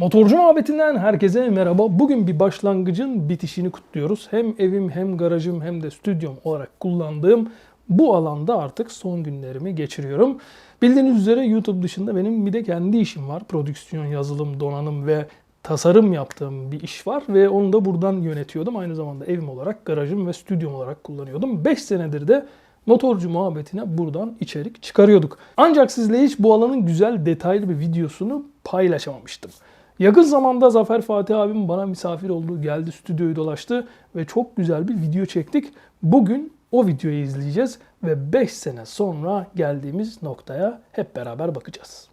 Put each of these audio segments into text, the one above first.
Motorcu muhabbetinden herkese merhaba. Bugün bir başlangıcın bitişini kutluyoruz. Hem evim hem garajım hem de stüdyom olarak kullandığım bu alanda artık son günlerimi geçiriyorum. Bildiğiniz üzere YouTube dışında benim bir de kendi işim var. Prodüksiyon, yazılım, donanım ve tasarım yaptığım bir iş var ve onu da buradan yönetiyordum. Aynı zamanda evim olarak, garajım ve stüdyom olarak kullanıyordum. 5 senedir de motorcu muhabbetine buradan içerik çıkarıyorduk. Ancak sizle hiç bu alanın güzel detaylı bir videosunu paylaşamamıştım. Yakın zamanda Zafer Fatih abim bana misafir oldu, geldi stüdyoyu dolaştı ve çok güzel bir video çektik. Bugün o videoyu izleyeceğiz ve 5 sene sonra geldiğimiz noktaya hep beraber bakacağız.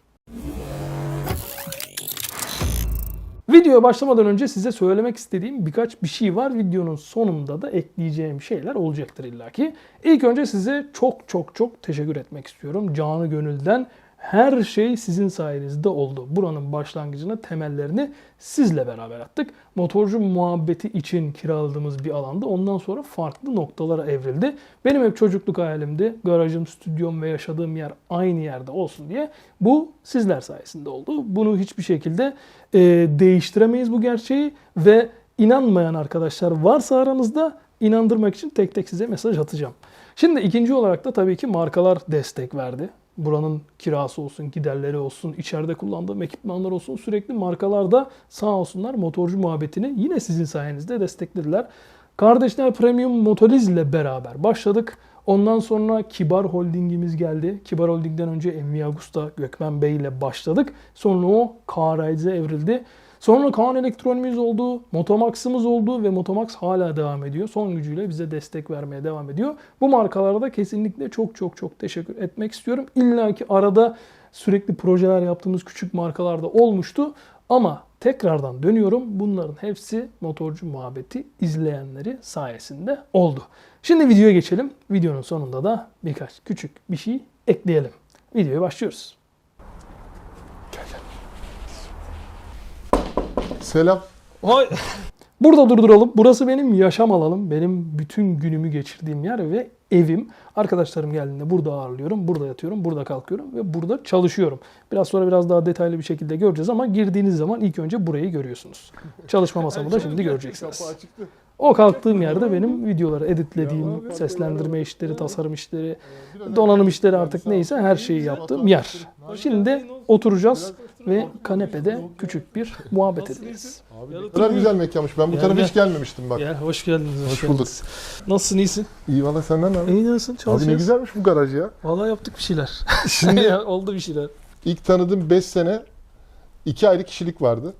Videoya başlamadan önce size söylemek istediğim birkaç bir şey var. Videonun sonunda da ekleyeceğim şeyler olacaktır illaki. İlk önce size çok çok çok teşekkür etmek istiyorum. Canı gönülden her şey sizin sayenizde oldu. Buranın başlangıcını, temellerini sizle beraber attık. Motorcu muhabbeti için kiraladığımız bir alanda ondan sonra farklı noktalara evrildi. Benim hep çocukluk hayalimdi. Garajım, stüdyom ve yaşadığım yer aynı yerde olsun diye. Bu sizler sayesinde oldu. Bunu hiçbir şekilde e, değiştiremeyiz bu gerçeği ve inanmayan arkadaşlar varsa aranızda inandırmak için tek tek size mesaj atacağım. Şimdi ikinci olarak da tabii ki markalar destek verdi. Buranın kirası olsun, giderleri olsun, içeride kullandığım ekipmanlar olsun sürekli markalar da sağ olsunlar motorcu muhabbetini yine sizin sayenizde desteklediler. Kardeşler Premium Motoriz ile beraber başladık. Ondan sonra Kibar Holding'imiz geldi. Kibar Holding'den önce Envi Agusta Gökmen Bey ile başladık. Sonra o Car evrildi. Sonra Kaan Elektronikimiz oldu, Motomax'ımız oldu ve Motomax hala devam ediyor. Son gücüyle bize destek vermeye devam ediyor. Bu markalara da kesinlikle çok çok çok teşekkür etmek istiyorum. İlla ki arada sürekli projeler yaptığımız küçük markalarda olmuştu. Ama tekrardan dönüyorum. Bunların hepsi motorcu muhabbeti izleyenleri sayesinde oldu. Şimdi videoya geçelim. Videonun sonunda da birkaç küçük bir şey ekleyelim. Videoya başlıyoruz. Selam. Hay. Burada durduralım. Burası benim yaşam alanım. Benim bütün günümü geçirdiğim yer ve evim. Arkadaşlarım geldiğinde burada ağırlıyorum, burada yatıyorum, burada kalkıyorum ve burada çalışıyorum. Biraz sonra biraz daha detaylı bir şekilde göreceğiz ama girdiğiniz zaman ilk önce burayı görüyorsunuz. Çalışma masamı da şimdi göreceksiniz. O kalktığım yerde benim videoları editlediğim, seslendirme işleri, tasarım işleri, donanım işleri artık neyse her şeyi yaptığım yer. Şimdi oturacağız ve kanepede küçük bir muhabbet edeceğiz. Abi ne kadar güzel mekanmış. Ben bu tarafa hiç gelmemiştim bak. Gel hoş geldiniz. Hoş geldiniz. Nasılsın iyisin? İyi valla senden ne haber? İyi nasılsın? Abi ne güzelmiş bu garaj ya. Vallahi yaptık bir şeyler. Şimdi Oldu bir şeyler. ilk tanıdığım 5 sene iki ayrı kişilik vardı.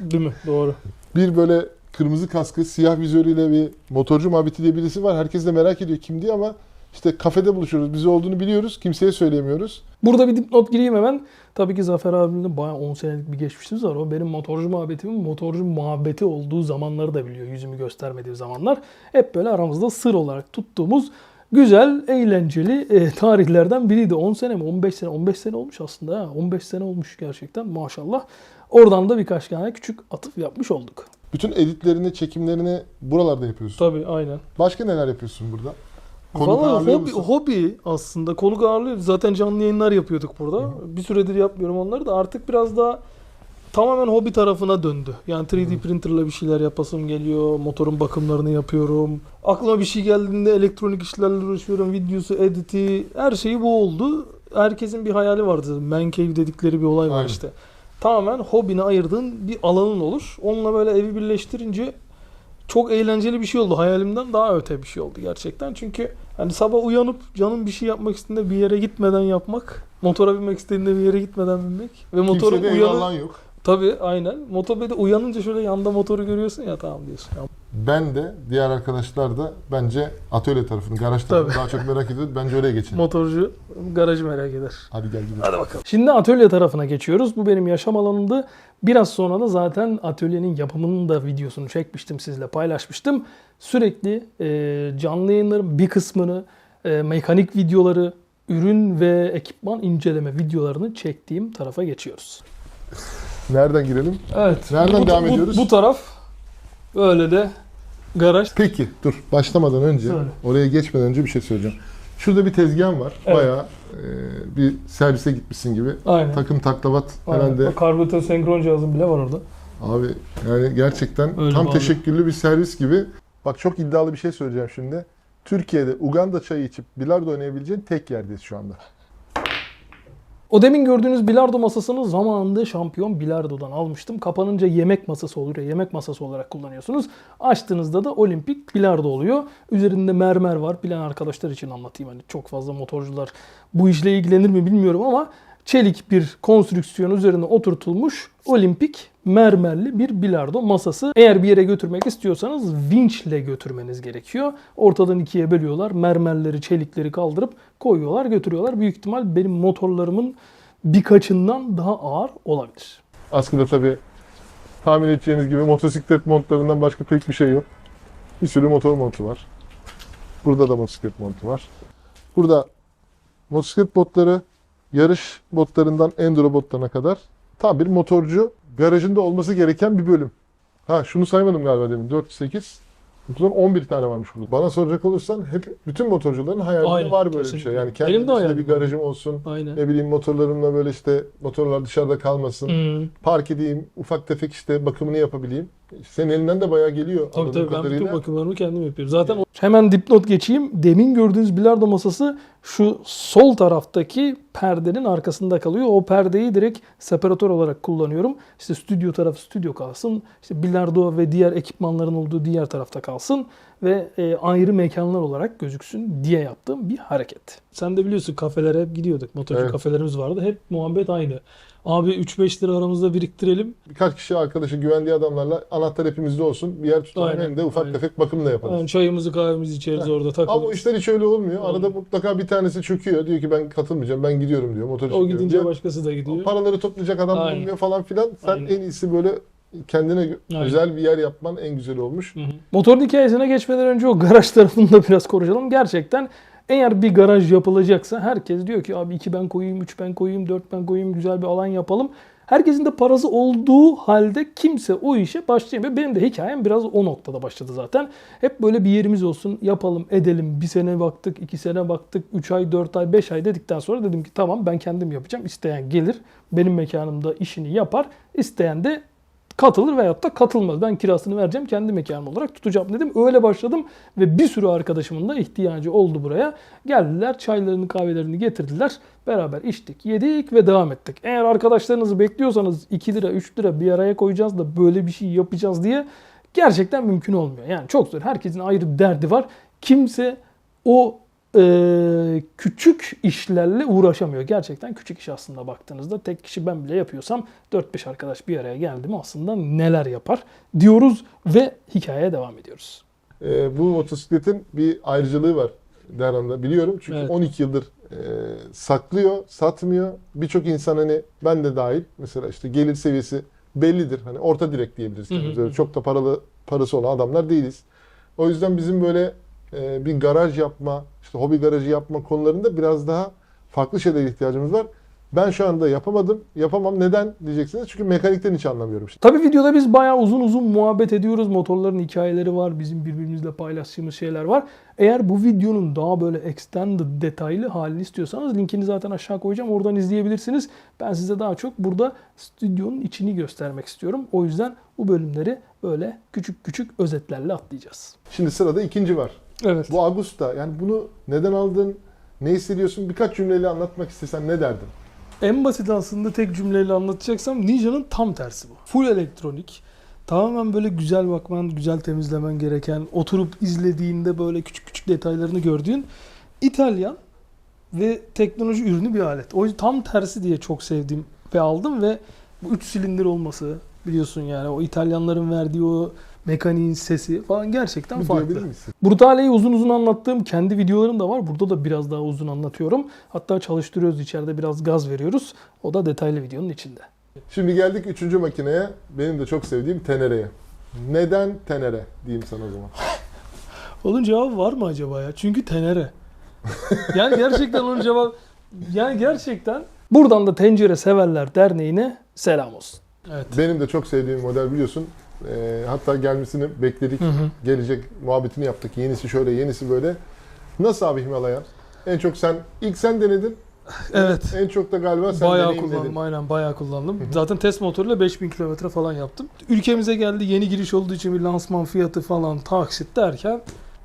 Değil mi? Doğru. Bir böyle kırmızı kaskı, siyah vizörüyle bir motorcu muhabbeti diye birisi var. Herkes de merak ediyor kim diye ama işte kafede buluşuyoruz. Bizi olduğunu biliyoruz. Kimseye söyleyemiyoruz. Burada bir dipnot gireyim hemen. Tabii ki Zafer abimle bayağı 10 senelik bir geçmişimiz var. O benim motorcu muhabbetimin motorcu muhabbeti olduğu zamanları da biliyor. Yüzümü göstermediğim zamanlar. Hep böyle aramızda sır olarak tuttuğumuz güzel, eğlenceli e, tarihlerden biriydi. 10 sene mi? 15 sene. 15 sene olmuş aslında. Ha. 15 sene olmuş gerçekten maşallah. Oradan da birkaç tane küçük atıf yapmış olduk. Bütün editlerini, çekimlerini buralarda yapıyorsun. Tabii aynen. Başka neler yapıyorsun burada? Konuk Vallahi ağırlıyor hobi, musun? hobi aslında. Konuk ağırlıyoruz. Zaten canlı yayınlar yapıyorduk burada. Bir süredir yapmıyorum onları da artık biraz daha tamamen hobi tarafına döndü. Yani 3D printerla bir şeyler yapasım geliyor. Motorun bakımlarını yapıyorum. Aklıma bir şey geldiğinde elektronik işlerle uğraşıyorum. Videosu, editi, her şeyi bu oldu. Herkesin bir hayali vardı. Man cave dedikleri bir olay var Aynen. işte. Tamamen hobine ayırdığın bir alanın olur. Onunla böyle evi birleştirince çok eğlenceli bir şey oldu. Hayalimden daha öte bir şey oldu gerçekten. Çünkü hani sabah uyanıp canım bir şey yapmak istediğinde bir yere gitmeden yapmak, motora binmek istediğinde bir yere gitmeden binmek ve motorun Kimsede uyanı eyvallah yok. Tabii aynen. Motorbede uyanınca şöyle yanda motoru görüyorsun ya tamam diyorsun. Ya, Ben de diğer arkadaşlar da bence atölye tarafını, garaj tarafını Tabii. daha çok merak ediyoruz. Bence oraya geçelim. motorcu garajı merak eder. Hadi gel gidelim. Hadi bakalım. Şimdi atölye tarafına geçiyoruz. Bu benim yaşam alanımdı. Biraz sonra da zaten atölyenin yapımının da videosunu çekmiştim sizle paylaşmıştım. Sürekli e, canlı yayınların bir kısmını, e, mekanik videoları, ürün ve ekipman inceleme videolarını çektiğim tarafa geçiyoruz. Nereden girelim? Evet. Nereden bu, devam bu- ediyoruz? Bu taraf böyle de garaj. Peki dur başlamadan önce Söyle. oraya geçmeden önce bir şey söyleyeceğim. Şurada bir tezgahım var. Evet. Bayağı e, bir servise gitmişsin gibi. Aynen. Takım taklavat Aynen. herhalde. Bak, Karbüratör senkron cihazım bile var orada. Abi yani gerçekten Öyle tam bağlı. teşekküllü bir servis gibi. Bak çok iddialı bir şey söyleyeceğim şimdi. Türkiye'de Uganda çayı içip bilardo oynayabileceğin tek yerdeyiz şu anda. O demin gördüğünüz bilardo masasını zamanında şampiyon bilardodan almıştım. Kapanınca yemek masası oluyor. Yemek masası olarak kullanıyorsunuz. Açtığınızda da olimpik bilardo oluyor. Üzerinde mermer var. Bilen arkadaşlar için anlatayım. Hani çok fazla motorcular bu işle ilgilenir mi bilmiyorum ama çelik bir konstrüksiyon üzerine oturtulmuş olimpik mermerli bir bilardo masası. Eğer bir yere götürmek istiyorsanız vinçle götürmeniz gerekiyor. Ortadan ikiye bölüyorlar. Mermerleri, çelikleri kaldırıp koyuyorlar, götürüyorlar. Büyük ihtimal benim motorlarımın birkaçından daha ağır olabilir. Aslında tabii tahmin edeceğiniz gibi motosiklet montlarından başka pek bir şey yok. Bir sürü motor montu var. Burada da motosiklet montu var. Burada motosiklet botları, yarış botlarından enduro botlarına kadar tam bir motorcu garajında olması gereken bir bölüm. Ha şunu saymadım galiba demin. 4, 8, 9, 11 tane varmış burada. Bana soracak olursan hep bütün motorcuların hayalinde Aynen, var böyle bir kesinlikle. şey. Yani Benim kendi de içinde hayalim bir garajım olsun. Aynen. Ne bileyim motorlarımla böyle işte motorlar dışarıda kalmasın Hmm. park edeyim, ufak tefek işte bakımını yapabileyim. Senin elinden de bayağı geliyor. Tabii tabii ben bütün kadarıyla. bakımlarımı kendim yapıyorum. Zaten o- hemen dipnot geçeyim. Demin gördüğünüz bilardo masası şu sol taraftaki perdenin arkasında kalıyor. O perdeyi direkt separatör olarak kullanıyorum. İşte stüdyo tarafı stüdyo kalsın. İşte bilardo ve diğer ekipmanların olduğu diğer tarafta kalsın. Ve e, ayrı mekanlar olarak gözüksün diye yaptığım bir hareket. Sen de biliyorsun kafelere hep gidiyorduk. Motorcu Evet. kafelerimiz vardı. Hep muhabbet aynı. Abi 3-5 lira aramızda biriktirelim. Birkaç kişi arkadaşı güvendiği adamlarla anahtar hepimizde olsun. Bir yer tutalım Aynen, hem de ufak aynen. tefek bakım da yaparız. Yani çayımızı kahvemizi içeriz Heh. orada Ama takılırız. o işler hiç öyle olmuyor. Arada Olmuyor. mutlaka bir tanesi çöküyor. Diyor ki ben katılmayacağım, ben gidiyorum diyor. Motor o gidince diyor. başkası da gidiyor. Paraları toplayacak adam Aynen. bulunmuyor falan filan. Sen Aynen. en iyisi böyle kendine Aynen. özel bir yer yapman en güzeli olmuş. Hı hı. Motorun hikayesine geçmeden önce o garaj tarafını da biraz konuşalım. Gerçekten eğer bir garaj yapılacaksa herkes diyor ki abi 2 ben koyayım, 3 ben koyayım, 4 ben koyayım, güzel bir alan yapalım. Herkesin de parası olduğu halde kimse o işe başlayamıyor. Benim de hikayem biraz o noktada başladı zaten. Hep böyle bir yerimiz olsun, yapalım, edelim. Bir sene baktık, iki sene baktık, 3 ay, 4 ay, 5 ay dedikten sonra dedim ki tamam ben kendim yapacağım. İsteyen gelir, benim mekanımda işini yapar. İsteyen de katılır veyahut da katılmaz. Ben kirasını vereceğim kendi mekanım olarak tutacağım dedim. Öyle başladım ve bir sürü arkadaşımın da ihtiyacı oldu buraya. Geldiler çaylarını kahvelerini getirdiler. Beraber içtik yedik ve devam ettik. Eğer arkadaşlarınızı bekliyorsanız 2 lira 3 lira bir araya koyacağız da böyle bir şey yapacağız diye gerçekten mümkün olmuyor. Yani çok zor. Herkesin ayrı bir derdi var. Kimse o e, küçük işlerle uğraşamıyor. Gerçekten küçük iş aslında baktığınızda. Tek kişi ben bile yapıyorsam 4-5 arkadaş bir araya geldi mi aslında neler yapar diyoruz ve hikayeye devam ediyoruz. Ee, bu motosikletin bir ayrıcalığı var Derhan'da biliyorum. Çünkü Evet. 12 yıldır e, saklıyor, satmıyor. Birçok insan hani ben de dahil mesela işte gelir seviyesi bellidir. Hani orta direk diyebiliriz. Hı hı. Öyle Çok da paralı parası olan adamlar değiliz. O yüzden bizim böyle e, bir garaj yapma, işte hobi garajı yapma konularında biraz daha farklı şeylere ihtiyacımız var. Ben şu anda yapamadım. Yapamam. Neden diyeceksiniz? Çünkü mekanikten hiç anlamıyorum. işte. Tabii videoda biz bayağı uzun uzun muhabbet ediyoruz. Motorların hikayeleri var. Bizim birbirimizle paylaştığımız şeyler var. Eğer bu videonun daha böyle extended detaylı halini istiyorsanız linkini zaten aşağı koyacağım. Oradan izleyebilirsiniz. Ben size daha çok burada stüdyonun içini göstermek istiyorum. O yüzden bu bölümleri böyle küçük küçük özetlerle atlayacağız. Şimdi sırada ikinci var. Evet. Bu Augusta. Yani bunu neden aldın? Ne hissediyorsun? Birkaç cümleyle anlatmak istesen ne derdin? En basit aslında tek cümleyle anlatacaksam Ninja'nın tam tersi bu. Full elektronik. Tamamen böyle güzel bakman, güzel temizlemen gereken, oturup izlediğinde böyle küçük küçük detaylarını gördüğün İtalyan ve teknoloji ürünü bir alet. O yüzden tam tersi diye çok sevdim ve aldım ve bu 3 silindir olması biliyorsun yani o İtalyanların verdiği o mekaniğin sesi falan gerçekten Bir farklı. misin? Brutale'yi uzun uzun anlattığım kendi videolarım da var. Burada da biraz daha uzun anlatıyorum. Hatta çalıştırıyoruz içeride biraz gaz veriyoruz. O da detaylı videonun içinde. Şimdi geldik üçüncü makineye. Benim de çok sevdiğim Tenere'ye. Neden Tenere diyeyim sana o zaman. Onun cevabı var mı acaba ya? Çünkü tenere. Yani gerçekten onun cevabı... Yani gerçekten... Buradan da Tencere Severler Derneği'ne selam olsun. Evet. Benim de çok sevdiğim model biliyorsun. Ee, hatta gelmesini bekledik. Hı hı. Gelecek muhabbetini yaptık. Yenisi şöyle, yenisi böyle. Nasıl abi Himalayan? En çok sen, ilk sen denedin. Evet. En çok da galiba sen bayağı kullandım aynen bayağı kullandım. Zaten test motoruyla 5000 kilometre falan yaptım. Ülkemize geldi yeni giriş olduğu için bir lansman fiyatı falan taksit derken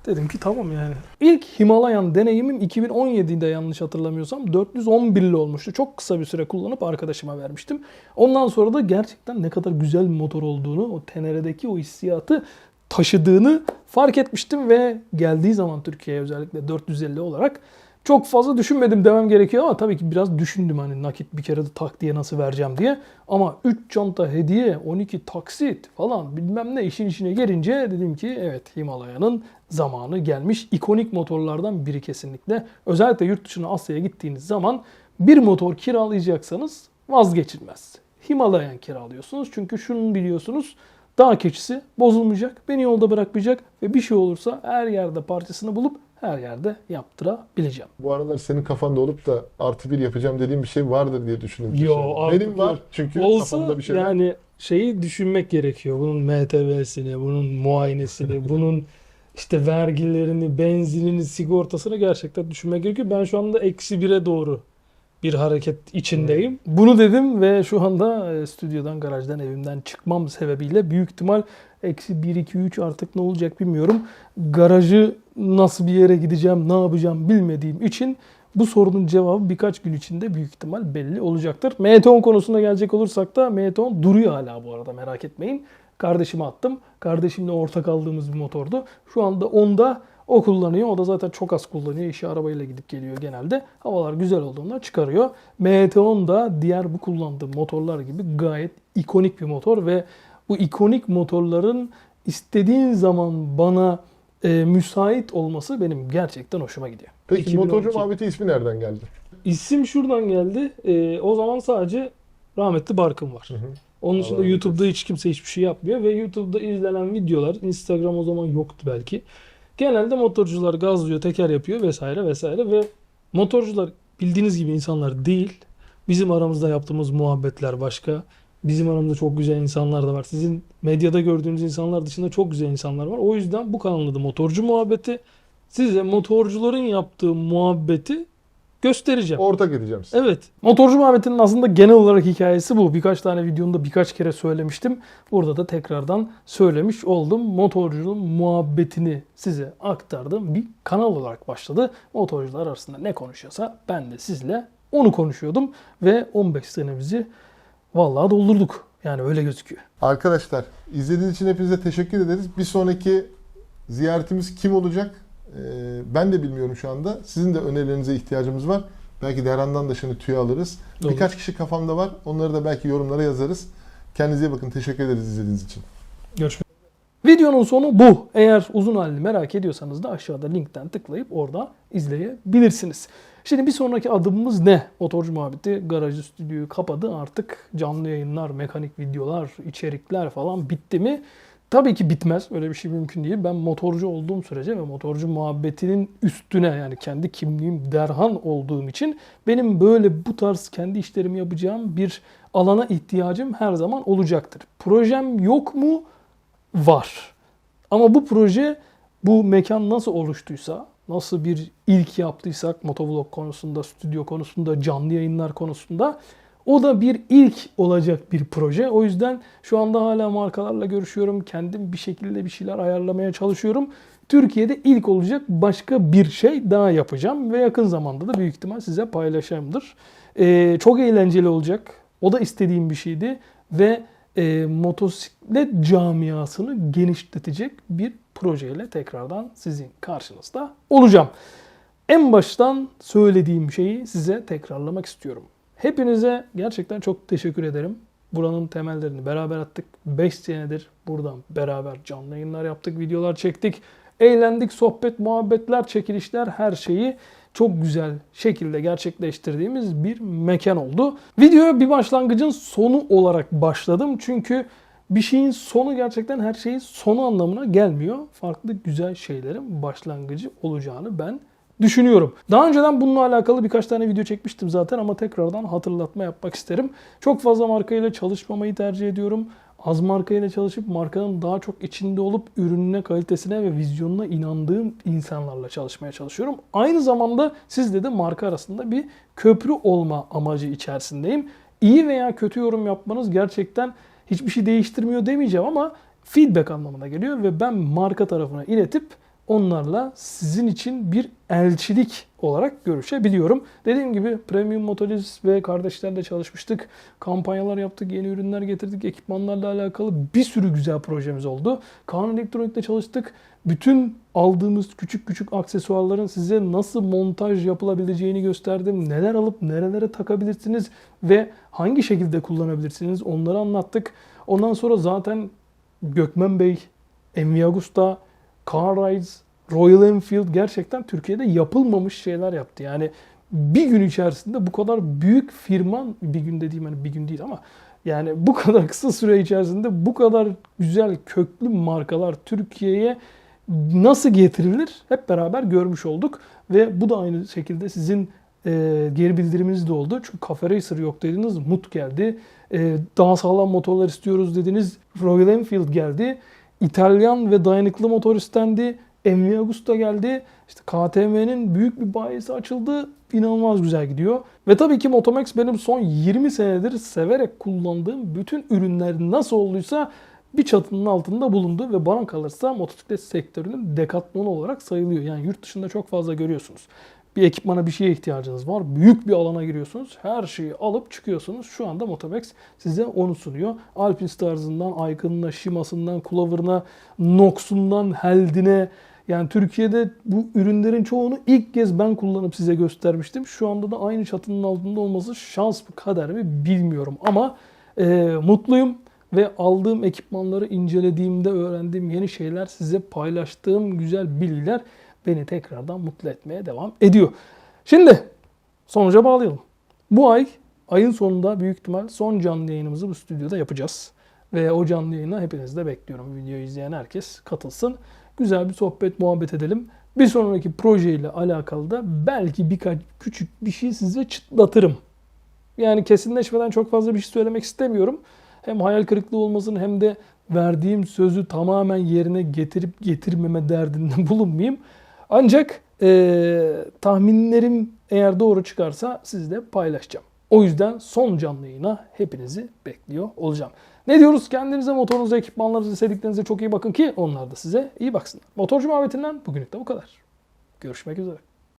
dedim ki tamam yani. İlk Himalayan deneyimim 2017'de yanlış hatırlamıyorsam 411'li olmuştu. Çok kısa bir süre kullanıp arkadaşıma vermiştim. Ondan sonra da gerçekten ne kadar güzel bir motor olduğunu, o Tenere'deki o hissiyatı taşıdığını fark etmiştim ve geldiği zaman Türkiye'ye özellikle 450 olarak çok fazla düşünmedim demem gerekiyor ama tabii ki biraz düşündüm hani nakit bir kere de tak diye nasıl vereceğim diye. Ama 3 çanta hediye, 12 taksit falan bilmem ne işin içine gelince dedim ki evet Himalaya'nın zamanı gelmiş. İkonik motorlardan biri kesinlikle. Özellikle yurt dışına Asya'ya gittiğiniz zaman bir motor kiralayacaksanız vazgeçilmez. Himalayan kiralıyorsunuz çünkü şunu biliyorsunuz dağ keçisi bozulmayacak, beni yolda bırakmayacak ve bir şey olursa her yerde parçasını bulup her yerde yaptırabileceğim. Bu aralar senin kafanda olup da artı bir yapacağım dediğim bir şey vardır diye düşündüm. Yo, artık Benim var çünkü Olsa kafamda bir şey var. yani şeyi düşünmek gerekiyor. Bunun MTV'sini, bunun muayenesini, bunun işte vergilerini, benzinini, sigortasını gerçekten düşünmek gerekiyor. Ben şu anda eksi bire doğru bir hareket içindeyim. Bunu dedim ve şu anda e, stüdyodan, garajdan, evimden çıkmam sebebiyle büyük ihtimal eksi 1, 2, 3 artık ne olacak bilmiyorum. Garajı nasıl bir yere gideceğim, ne yapacağım bilmediğim için bu sorunun cevabı birkaç gün içinde büyük ihtimal belli olacaktır. MT10 konusuna gelecek olursak da MT10 duruyor hala bu arada merak etmeyin. Kardeşime attım. Kardeşimle ortak aldığımız bir motordu. Şu anda onda o kullanıyor. O da zaten çok az kullanıyor. İşi arabayla gidip geliyor genelde. Havalar güzel olduğunda çıkarıyor. MT10 da diğer bu kullandığım motorlar gibi gayet ikonik bir motor ve bu ikonik motorların istediğin zaman bana e, müsait olması benim gerçekten hoşuma gidiyor. Peki 2012. motorcu muhabbeti ismi nereden geldi? İsim şuradan geldi. Ee, o zaman sadece rahmetli Barkın var. Onun dışında YouTube'da hiç kimse hiçbir şey yapmıyor ve YouTube'da izlenen videolar, Instagram o zaman yoktu belki. Genelde motorcular gazlıyor, teker yapıyor vesaire vesaire ve motorcular bildiğiniz gibi insanlar değil. Bizim aramızda yaptığımız muhabbetler başka. Bizim aramızda çok güzel insanlar da var. Sizin medyada gördüğünüz insanlar dışında çok güzel insanlar var. O yüzden bu kanalın adı Motorcu Muhabbeti. Size motorcuların yaptığı muhabbeti göstereceğim. Ortak edeceğim size. Evet. Motorcu muhabbetinin aslında genel olarak hikayesi bu. Birkaç tane videomda birkaç kere söylemiştim. Burada da tekrardan söylemiş oldum. Motorcunun muhabbetini size aktardım. Bir kanal olarak başladı. Motorcular arasında ne konuşuyorsa ben de sizle onu konuşuyordum. Ve 15 senemizi vallahi doldurduk. Yani öyle gözüküyor. Arkadaşlar izlediğiniz için hepinize teşekkür ederiz. Bir sonraki ziyaretimiz kim olacak? Ee, ben de bilmiyorum şu anda. Sizin de önerilerinize ihtiyacımız var. Belki Derhan'dan da şimdi tüy alırız. Olur. Birkaç kişi kafamda var. Onları da belki yorumlara yazarız. Kendinize iyi bakın. Teşekkür ederiz izlediğiniz için. Görüşmek Videonun sonu bu. Eğer uzun halini merak ediyorsanız da aşağıda linkten tıklayıp orada izleyebilirsiniz. Şimdi bir sonraki adımımız ne? Motorcu muhabbeti garajı stüdyoyu kapadı. Artık canlı yayınlar, mekanik videolar, içerikler falan bitti mi? Tabii ki bitmez. Öyle bir şey mümkün değil. Ben motorcu olduğum sürece ve motorcu muhabbetinin üstüne yani kendi kimliğim Derhan olduğum için benim böyle bu tarz kendi işlerimi yapacağım bir alana ihtiyacım her zaman olacaktır. Projem yok mu? var. Ama bu proje bu mekan nasıl oluştuysa, nasıl bir ilk yaptıysak motovlog konusunda, stüdyo konusunda, canlı yayınlar konusunda o da bir ilk olacak bir proje. O yüzden şu anda hala markalarla görüşüyorum. Kendim bir şekilde bir şeyler ayarlamaya çalışıyorum. Türkiye'de ilk olacak başka bir şey daha yapacağım ve yakın zamanda da büyük ihtimal size paylaşacağımdır. Ee, çok eğlenceli olacak. O da istediğim bir şeydi ve e, motosiklet camiasını genişletecek bir projeyle tekrardan sizin karşınızda olacağım. En baştan söylediğim şeyi size tekrarlamak istiyorum. Hepinize gerçekten çok teşekkür ederim. Buranın temellerini beraber attık. 5 senedir buradan beraber canlı yayınlar yaptık, videolar çektik. Eğlendik, sohbet, muhabbetler, çekilişler her şeyi çok güzel şekilde gerçekleştirdiğimiz bir mekan oldu. Videoya bir başlangıcın sonu olarak başladım. Çünkü bir şeyin sonu gerçekten her şeyin sonu anlamına gelmiyor. Farklı güzel şeylerin başlangıcı olacağını ben düşünüyorum. Daha önceden bununla alakalı birkaç tane video çekmiştim zaten ama tekrardan hatırlatma yapmak isterim. Çok fazla markayla çalışmamayı tercih ediyorum. az markayla çalışıp markanın daha çok içinde olup ürününe, kalitesine ve vizyonuna inandığım insanlarla çalışmaya çalışıyorum. Aynı zamanda sizle de marka arasında bir köprü olma amacı içerisindeyim. İyi veya kötü yorum yapmanız gerçekten hiçbir şey değiştirmiyor demeyeceğim ama feedback anlamına geliyor ve ben marka tarafına iletip onlarla sizin için bir elçilik olarak görüşebiliyorum. Dediğim gibi Premium Motoliz ve kardeşlerle çalışmıştık. Kampanyalar yaptık, yeni ürünler getirdik, ekipmanlarla alakalı bir sürü güzel projemiz oldu. Kaan Elektronik'te çalıştık. Bütün aldığımız küçük küçük aksesuarların size nasıl montaj yapılabileceğini gösterdim. Neler alıp nerelere takabilirsiniz ve hangi şekilde kullanabilirsiniz onları anlattık. Ondan sonra zaten Gökmen Bey, Envy Agusta, Car Rides, Royal Enfield gerçekten Türkiye'de yapılmamış şeyler yaptı. Yani bir gün içerisinde bu kadar büyük firma, bir gün dediğim hani bir gün değil ama yani bu kadar kısa süre içerisinde bu kadar güzel köklü markalar Türkiye'ye nasıl getirilir hep beraber görmüş olduk. Ve bu da aynı şekilde sizin e, geri bildiriminiz de oldu. Çünkü Cafe Racer yok dediniz, Mut geldi. E, daha sağlam motorlar istiyoruz dediniz, Royal Enfield geldi. İtalyan ve dayanıklı motor istendi. Envy Agusta geldi. İşte KTM'nin büyük bir bayisi açıldı. İnanılmaz güzel gidiyor. Ve tabii ki Motomax benim son 20 senedir severek kullandığım bütün ürünler nasıl olduysa bir çatının altında bulundu ve bana kalırsa motosiklet sektörünün dekatlonu olarak sayılıyor. Yani yurt dışında çok fazla görüyorsunuz. Bir ekipmana bir şeye ihtiyacınız var. Büyük bir alana giriyorsunuz. Her şeyi alıp çıkıyorsunuz. Şu anda Motomax size onu sunuyor. Alpinstars'ından, Icon'ına, Shima'sından, Clover'ına, Nox'undan, Held'ine, yani Türkiye'de bu ürünlerin çoğunu ilk kez ben kullanıp size göstermiştim. Şu anda da aynı çatının altında olması şans mı kader mi bilmiyorum. Ama e, mutluyum ve aldığım ekipmanları incelediğimde öğrendiğim yeni şeyler size paylaştığım güzel bilgiler beni tekrardan mutlu etmeye devam ediyor. Şimdi sonuca bağlayalım. Bu ay ayın sonunda büyük ihtimal son canlı yayınımızı bu stüdyoda yapacağız. Ve o canlı yayına hepinizi de bekliyorum. Videoyu izleyen herkes katılsın. Güzel bir sohbet, muhabbet edelim. Bir sonraki projeyle alakalı da belki birkaç küçük bir şey size çıtlatırım. Yani kesinleşmeden çok fazla bir şey söylemek istemiyorum. Hem hayal kırıklığı olmasın hem de verdiğim sözü tamamen yerine getirip getirmeme derdinde bulunmayayım. Ancak eee, tahminlerim eğer doğru çıkarsa sizle paylaşacağım. O yüzden son canlı yayına hepinizi bekliyor olacağım. Ne diyoruz? Kendinize, motorunuza, ekipmanlarınıza, sevdiklerinize çok iyi bakın ki onlar da size iyi baksınlar. Motorcu muhabbetinden bugünlük de bu kadar. Görüşmek üzere.